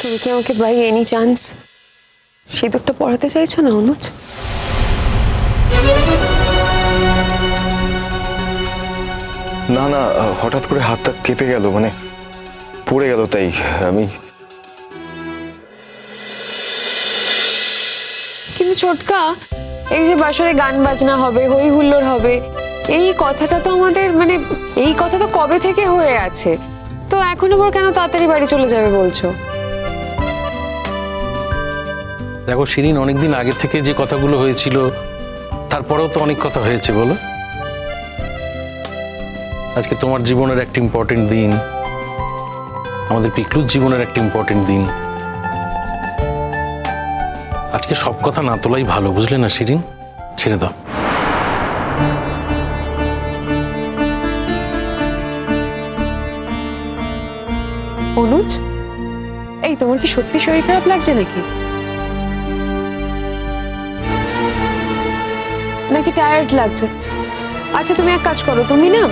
তুমি কি আমাকে বাই এনি চান্স সিঁদুরটা পড়াতে চাইছো না অনুজ? না না হঠাৎ করে হাতটা কেঁপে গেল মানে পড়ে গেল তাই আমি কিন্তু ছোটকা এই যে বাসরে গান বাজনা হবে হই হুল্লোড় হবে এই কথাটা তো আমাদের মানে এই কথা তো কবে থেকে হয়ে আছে? তো এখন আবার কেন তাড়াতাড়ি বাড়ি চলে যাবে বলছো? দেখো শিরিন, অনেকদিন আগে থেকে যে কথাগুলো হয়েছিল, তারপরেও তো অনেক কথা হয়েছে, বলো। আজকে তোমার জীবনের একটা ইম্পর্টেন্ট দিন, আমাদের পিকলুর জীবনের একটা ইম্পর্টেন্ট দিন। আজকে সব কথা না তোলাই ভালো, বুঝলে না শিরিন? ছেড়ে দাও। তোমার কি সত্যি শরীর খারাপ লাগছে নাকি? নাকি টায়ার্ড লাগছে? আচ্ছা তুমি এক কাজ করো তুমি না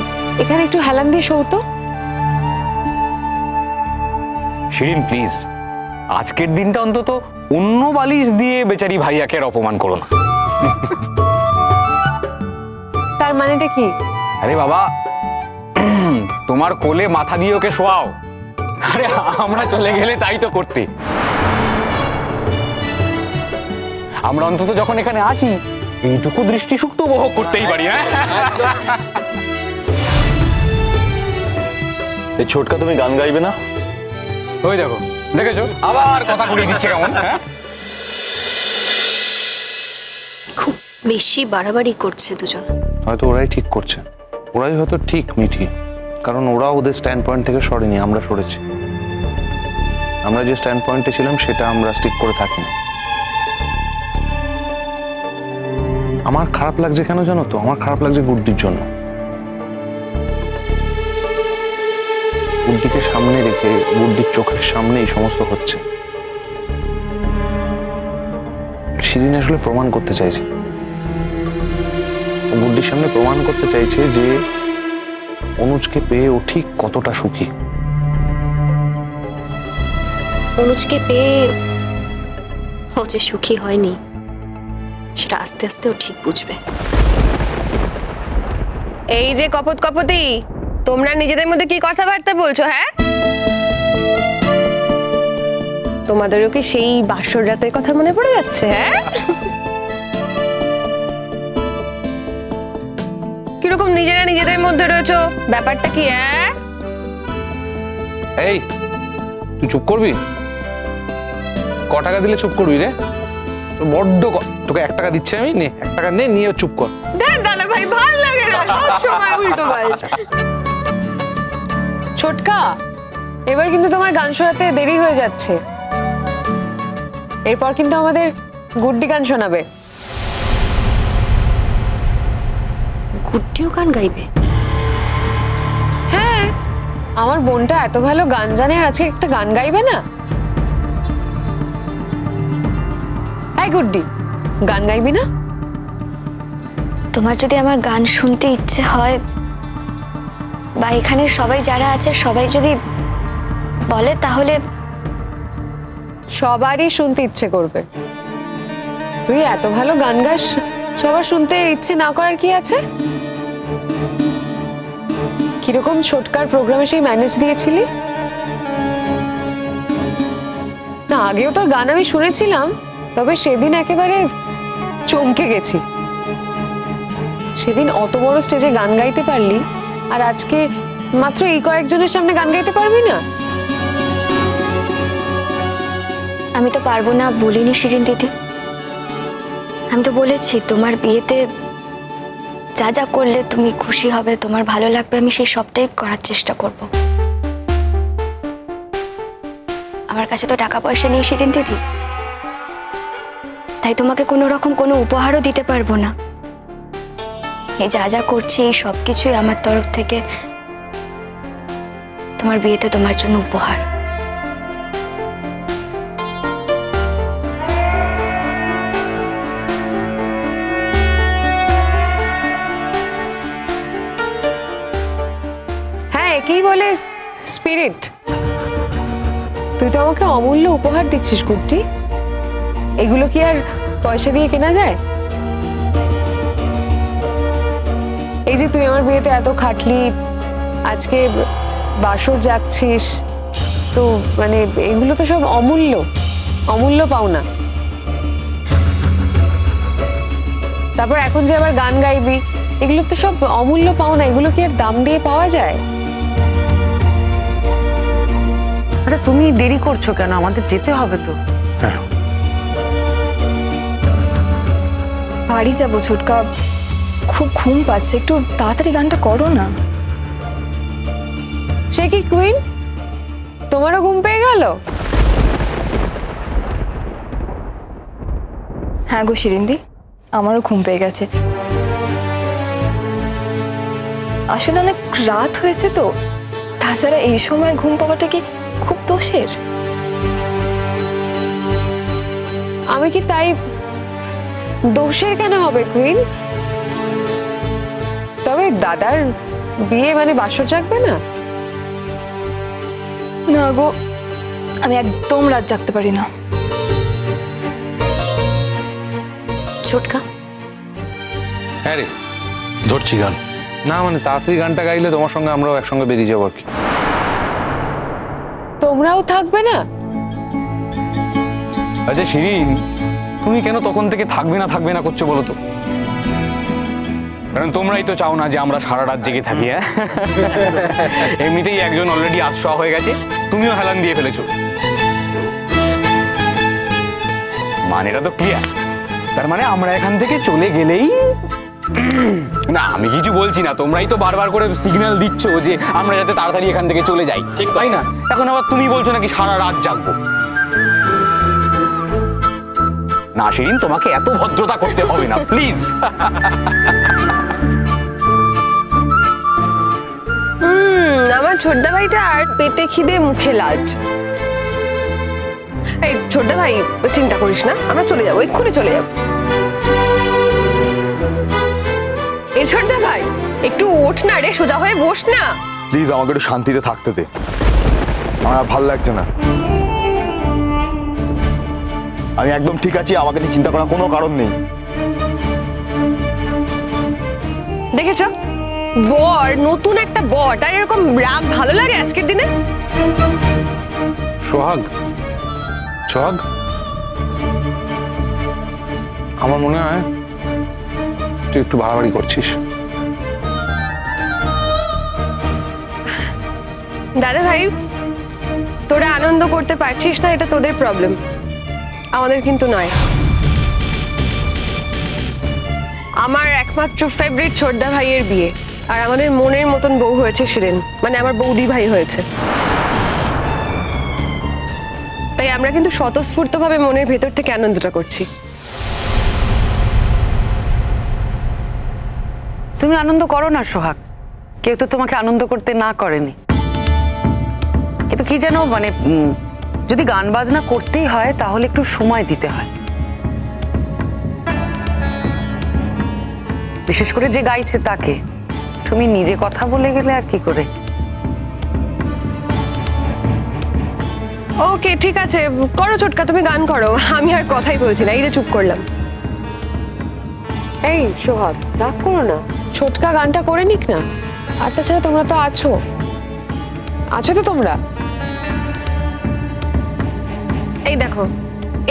এখানে একটু হেলান দিয়ে শোতো শিরিন প্লিজ আজকের দিনটা অন্তত অন্য বালিশ দিয়ে বেচারি ভাইয়াকে আর অপমান করো না। তার মানেটা কি? আরে বাবা তোমার কোলে মাথা দিয়ে ওকে শোয়াও। আরে আমরা চলে গেলে তাই তো করতে। আমরা অন্তত যখন এখানে আছি এইটুকু দৃষ্টি সুক্ত উপভোগ করতেই পারি হ্যাঁ? এই ছোটকা তুমি গান গাইবে না? ওই দেখো দেখেছ? আবার কথা ঘুরিয়ে দিচ্ছে কেমন হ্যাঁ? খুব বেশি বাড়াবাড়ি করছে দুজন। হয়তো ওরাই ঠিক করছে। ওরাই হয়তো ঠিক মিঠি কারণ ওরা ওদের স্ট্যান্ড পয়েন্ট থেকে সরেনি, আমরা সরেছি। আমরা যে স্ট্যান্ড পয়েন্টে ছিলাম, সেটা আমরা স্টিক করে থাকি আমার খারাপ লাগছে কেন জানো তো? আমার খারাপ লাগছে গুড্ডির জন্য। গুড্ডিকে সামনে রেখে গুড্ডির চোখের সামনে এই সমস্ত হচ্ছে। শিরিন আসলে প্রমাণ করতে চাইছে। গুড্ডির সামনে প্রমাণ করতে চাইছে যে অনুজকে পেয়ে ও ঠিক কতটা সুখী? অনুজকে পেয়ে ও যে সুখী হয়নি সেটা আস্তে আস্তে ও ঠিক বুঝবে। এই যে কপত কপতি তোমরা নিজেদের মধ্যে কি কথাবার্তা বলছো হ্যাঁ? তোমাদেরও কি সেই বাসর রাতের কথা মনে পড়ে যাচ্ছে হ্যাঁ? কীরকম নিজেরা নিজেদের মধ্যে রয়েছো? ব্যাপারটা কি এই তুই চুপ করবি? ক টাকা দিলে চুপ করবি রে? বড্ড তোকে এক টাকা দিচ্ছি আমি নে এক টাকা নে নিয়ে চুপ কর। দাদা ভাই ভালো লাগে না সময় উল্টো ছোটকা এবার কিন্তু তোমার গান শোনাতে দেরি হয়ে যাচ্ছে। এরপর কিন্তু আমাদের গুড্ডি গান শোনাবে। গুড্ডিও গান গাইবে। হ্যাঁ আমার বোনটা এত ভালো গান জানে আর আজকে একটা গান গাইবে না? এই গুড্ডি গান গাইবি না? তোমার যদি আমার গান শুনতে ইচ্ছে হয় বা এখানে সবাই যারা আছে সবাই যদি বলে তাহলে সবারই শুনতে ইচ্ছে করবে। তুই এত ভালো গান গাস সবার শুনতে ইচ্ছে না করার কি আছে? কীরকম ছোটকার প্রোগ্রামে সেই ম্যানেজ দিয়েছিলি? না, আগেও তোর গান আমি শুনেছিলাম, তবে সেদিন একেবারে চমকে গেছি। সেদিন অত বড় স্টেজে গান গাইতে পারলি, আর আজকে মাত্র এই কয়েকজনের সামনে গান গাইতে পারবি না? আমি তো পারব না, বলিনি শিরিন দিদি। আমি তো বলেছি, তোমার বিয়েতে যা যা করলে তুমি খুশি হবে, তোমার ভালো লাগবে, আমি সেই সবটাই করার চেষ্টা করব। আমার কাছে তো টাকা পয়সা নেই শিরিন দিদি। তাই তোমাকে কোনো রকম কোনো উপহারও দিতে পারব না। এই যা যা করছি, এই সব কিছুই আমার তরফ থেকে। তোমার বিয়েতে তোমার জন্য উপহার। বলে স্পিরিট। তুই তো আমাকে অমূল্য উপহার দিচ্ছিস কুর্তি এগুলো কি আর পয়সা দিয়ে কেনা যায়? এই যে তুই আমার বিয়েতে এত খাটলি, আজকে বাসর যাচ্ছিস তো মানে এগুলো তো সব অমূল্য। অমূল্য পাওনা তারপর এখন যে আবার গান গাইবি, এগুলো তো সব অমূল্য পাওনা এগুলো কি আর দাম দিয়ে পাওয়া যায়? তুমি দেরি করছ কেন? আমাদের যেতে হবে তো। বাড়ি যাব ছোটকা। খুব ঘুম পাচ্ছে। একটু তাড়াতাড়ি গানটা করো না। সে কি কুইন? তোমারও ঘুম পেয়ে গেল? হ্যাঁ গো শিরিন্দি আমারও ঘুম পেয়ে গেছে। আসলে অনেক রাত হয়েছে তো। তাছাড়া এই সময় ঘুম পাওয়াটা কি খুব দোষের। আমি কি তাই দোষের কেন হবে কুইন? তবে দাদার বিয়ে মানে বাসর জাগবে না? না গো আমি একদম রাত জাগতে পারি না। ছোটকা। হ্যাঁ রে ধরছি গান। না মানে তাড়াতাড়ি গানটা গাইলে তোমার সঙ্গে আমরাও একসঙ্গে বেরিয়ে যাব আর কি। তোমরাও থাকবে না? আচ্ছা শিরিন তুমি কেন তখন থেকে থাকবে না থাকবে না করছ বলো তো? কারণ তোমরাই তো চাও না যে আমরা সারা রাত জেগে থাকি হ্যাঁ? এমনিতেই একজন অলরেডি আশ্রয় হয়ে গেছে তুমিও হেলান দিয়ে ফেলেছো। মানেটা তো ক্লিয়ার তার মানে আমরা এখান থেকে চলে গেলেই না আমি কিছু বলছি না তোমরাই তো বারবার করে সিগন্যাল দিচ্ছ যে আমরা যাতে তাড়াতাড়ি এখান থেকে চলে যাই ঠিক তাই না? এখন আবার তুমি বলছো নাকি সারা রাত জাগবো? না শিরিন তোমাকে এত ভদ্রতা করতে হবে না প্লিজ হুম আমার ছোটদা ভাইটা আর পেটে খিদে মুখে লাজ। এই ছোটদা ভাই চিন্তা করিস না আমরা চলে যাব এক্ষুনি চলে যাব। এ ভাই একটু ওঠ না রে সোজা হয়ে বস না। প্লিজ আমাকে একটু শান্তিতে থাকতে দে। আমার ভালো লাগছে না। আমি একদম ঠিক আছি আমাকে নিয়ে চিন্তা করার কোনো কারণ নেই। দেখেছ? বর নতুন একটা বর। তার এরকম রাগ ভালো লাগে আজকের দিনে? সোহাগ সোহাগ। আমার মনে হয় তুই একটু বাড়াবাড়ি করছিস। দাদা ভাই তোরা আনন্দ করতে পারছিস না, এটা তোদের প্রবলেম আমাদের কিন্তু নয়। আমার একমাত্র ফেভারিট ছোটদা ভাইয়ের বিয়ে। আর আমাদের মনের মতন বউ হয়েছে শিরেন মানে আমার বৌদি ভাই হয়েছে। তাই আমরা কিন্তু স্বতঃস্ফূর্তভাবে মনের ভেতর থেকে আনন্দটা করছি। তুমি আনন্দ করো না সোহাগ। কেউ তো তোমাকে আনন্দ করতে না করেনি। কিন্তু কি যেন মানে যদি গান বাজনা করতেই হয় তাহলে একটু সময় দিতে হয়। বিশেষ করে যে গাইছে তাকে তুমি নিজে কথা বলে গেলে আর কি করে? ওকে ঠিক আছে। করো চটকা তুমি গান করো। আমি আর কথাই বলছি না। এই যে চুপ করলাম। এই সোহাগ রাগ করো না। ছোটকা গানটা করে নিক না। আর তাছাড়া তোমরা তো আছো। আছো তো তোমরা? এই দেখো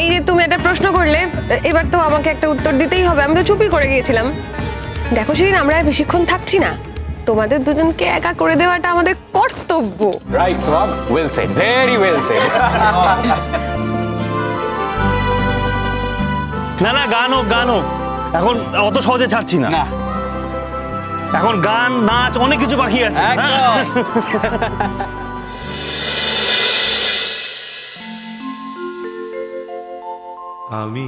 এই যে তুমি একটা প্রশ্ন করলে এবার তো আমাকে একটা উত্তর দিতেই হবে। আমি তো চুপই করে গিয়েছিলাম। দেখো শিরিন আমরা আর বেশিক্ষণ থাকছি না। তোমাদের দুজনকে একা করে দেওয়াটা আমাদের কর্তব্য। রাইট রব well said very well said না না গান হোক গান হোক। এখন অত সহজে ছাড়ছি না। না। এখন গান নাচ অনেক কিছু বাকি আছে হ্যাঁ? আমি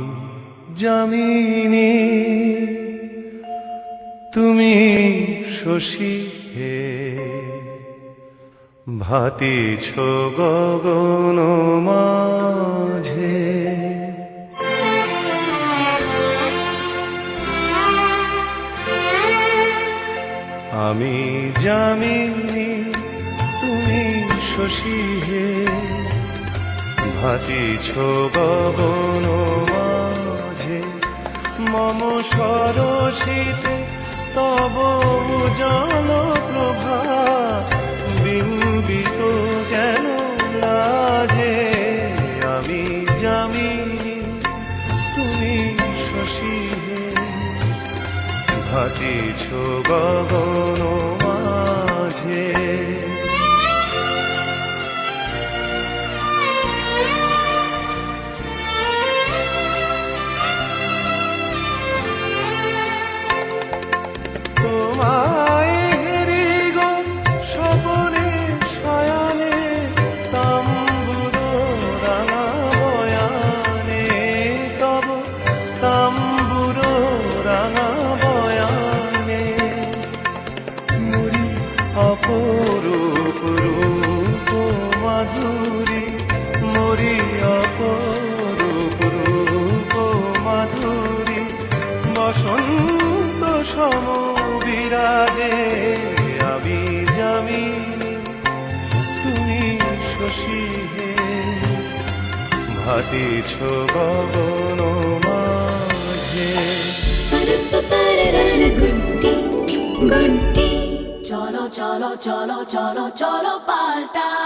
জামিনী তুমি শশী হে ভাতিছ গগন মাঝে আমি জামিনী তুমি শশী হে। ভাতি গগন মাঝে, মম সরসিতে তব জল প্রভা, বিম্বিত যেন ভাতিছ গগন বিরাজে আমি জামি তুমি শশী হে। ভাটিছ গগন মাঝে। চলো চলো চলো চলো চলো পাল্টাই